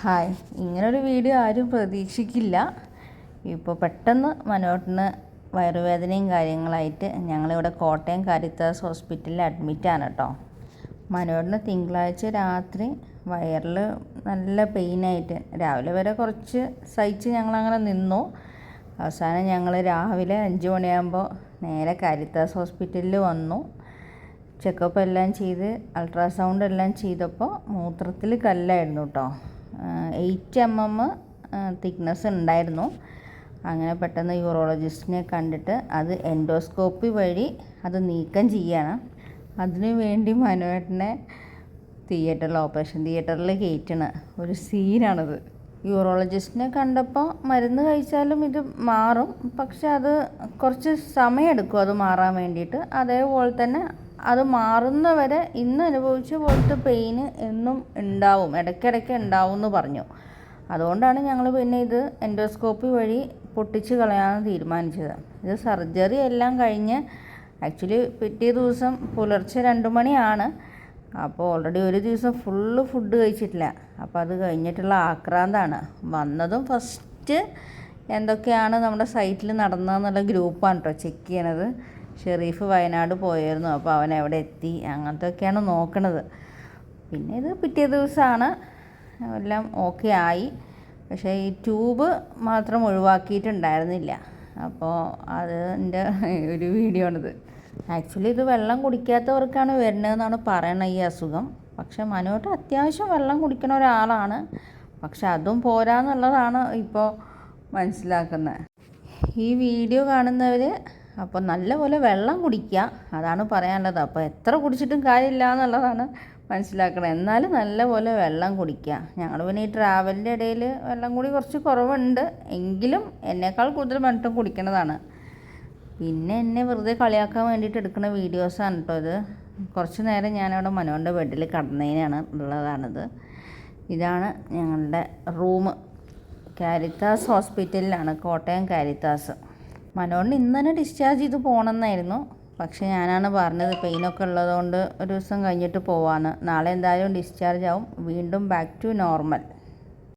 Hi. ഇങ്ങനൊരു video ആരും പ്രതീക്ഷിക്കില്ല. ഇപ്പോൾ പെട്ടെന്ന് മനോട്ടിന് വയറുവേദനയും കാര്യങ്ങളായിട്ട് ഞങ്ങളിവിടെ കോട്ടയം കാരിത്താസ് ഹോസ്പിറ്റലിൽ അഡ്മിറ്റാണ് കേട്ടോ. മനോടിന് തിങ്കളാഴ്ച രാത്രി വയറിൽ നല്ല പെയിനായിട്ട് രാവിലെ വരെ കുറച്ച് സഹിച്ച് ഞങ്ങളങ്ങനെ നിന്നു. അവസാനം ഞങ്ങൾ രാവിലെ അഞ്ച് മണിയാകുമ്പോൾ നേരെ കാരിത്താസ് ഹോസ്പിറ്റലിൽ വന്നു. ചെക്കപ്പ് എല്ലാം ചെയ്ത് അൾട്രാസൗണ്ട് എല്ലാം ചെയ്തപ്പോൾ മൂത്രത്തിൽ കല്ലായിരുന്നു കേട്ടോ. എയ്റ്റ് എം എം തിക്നെസ് ഉണ്ടായിരുന്നു. അങ്ങനെ പെട്ടെന്ന് യൂറോളജിസ്റ്റിനെ കണ്ടിട്ട് അത് എൻഡോസ്കോപ്പി വഴി അത് നീക്കം ചെയ്യണം. അതിനു വേണ്ടി മനുവേട്ടനെ തിയേറ്ററിൽ ഓപ്പറേഷൻ തിയേറ്ററിൽ കയറ്റണ. ഒരു സീനാണത്. യൂറോളജിസ്റ്റിനെ കണ്ടപ്പോൾ മരുന്ന് കഴിച്ചാലും ഇത് മാറും. പക്ഷെ അത് കുറച്ച് സമയമെടുക്കും അത് മാറാൻ വേണ്ടിയിട്ട്. അതേപോലെ തന്നെ അത് മാറുന്നവരെ ഇന്ന് അനുഭവിച്ച പോലത്തെ പെയിന് എന്നും ഉണ്ടാവും. ഇടയ്ക്കിടയ്ക്ക് ഉണ്ടാവും എന്ന് പറഞ്ഞു. അതുകൊണ്ടാണ് ഞങ്ങൾ പിന്നെ ഇത് എൻഡോസ്കോപ്പി വഴി പൊട്ടിച്ച് കളയാമെന്ന് തീരുമാനിച്ചത്. ഇത് സർജറി എല്ലാം കഴിഞ്ഞ് ആക്ച്വലി പിറ്റേ ദിവസം പുലർച്ചെ രണ്ട് മണിയാണ്. അപ്പോൾ ഓൾറെഡി ഒരു ദിവസം ഫുള്ള് ഫുഡ് കഴിച്ചിട്ടില്ല. അപ്പോൾ അത് കഴിഞ്ഞിട്ടുള്ള ആക്രാന്താണ്. വന്നതും ഫസ്റ്റ് എന്തൊക്കെയാണ് നമ്മുടെ സൈറ്റിൽ നടന്നതെന്നുള്ള ഗ്രൂപ്പാണ് കേട്ടോ ചെക്ക് ചെയ്യണത്. ഷെറീഫ് വയനാട് പോയായിരുന്നു. അപ്പോൾ അവൻ എവിടെ എത്തി. അങ്ങനത്തെയൊക്കെയാണ് നോക്കണത്. പിന്നെ ഇത് പിറ്റേ ദിവസമാണ് എല്ലാം ഓക്കെ ആയി. പക്ഷേ ഈ ട്യൂബ് മാത്രം ഒഴിവാക്കിയിട്ടുണ്ടായിരുന്നില്ല. അപ്പോൾ അതിന്റെ ഒരു വീഡിയോ ആണിത്. ആക്ച്വലി ഇത് വെള്ളം കുടിക്കാത്തവർക്കാണ് വരുന്നതെന്നാണ് പറയണത് ഈ അസുഖം. പക്ഷെ മനുവേട്ട് അത്യാവശ്യം വെള്ളം കുടിക്കുന്ന ഒരാളാണ്. പക്ഷെ അതും പോരാന്നുള്ളതാണ് ഇപ്പോൾ മനസ്സിലാക്കുന്നത്. ഈ വീഡിയോ കാണുന്നവർ അപ്പോൾ നല്ലപോലെ വെള്ളം കുടിക്കുക. അതാണ് പറയാനുള്ളത്. അപ്പോൾ എത്ര കുടിച്ചിട്ടും കാര്യമില്ല എന്നുള്ളതാണ് മനസ്സിലാക്കണം എന്നാലും നല്ലപോലെ വെള്ളം കുടിക്കുക. ഞങ്ങൾ പിന്നെ ഈ ട്രാവലിന്റെ ഇടയിൽ വെള്ളം കൂടി കുറച്ച് കുറവുണ്ട്. എങ്കിലും എന്നേക്കാൾ കൂടുതൽ വെള്ളം കുടിക്കുന്നതാണ് പിന്നെ എന്നെ വെറുതെ കളിയാക്കാൻ വേണ്ടിയിട്ട് എടുക്കുന്ന വീഡിയോസാണ് കേട്ടോ ഇത്. കുറച്ച് നേരം ഞാനവിടെ മനോന്റെ ബെഡിൽ കടന്നതിനാണ് ഉള്ളതാണിത്. ഇതാണ് ഞങ്ങളുടെ റൂം. കാരിത്താസ് ഹോസ്പിറ്റലിലാണ് കോട്ടയം കാരിത്താസ്. മനോണിന് ഇന്ന് തന്നെ ഡിസ്ചാർജ് ചെയ്ത് പോകണമെന്നായിരുന്നു പക്ഷെ ഞാനാണ് പറഞ്ഞത് പെയിനൊക്കെ ഉള്ളതുകൊണ്ട് ഒരു ദിവസം കഴിഞ്ഞിട്ട് പോവാന്ന്. നാളെ എന്തായാലും ഡിസ്ചാർജ് ആവും. വീണ്ടും ബാക്ക് ടു നോർമൽ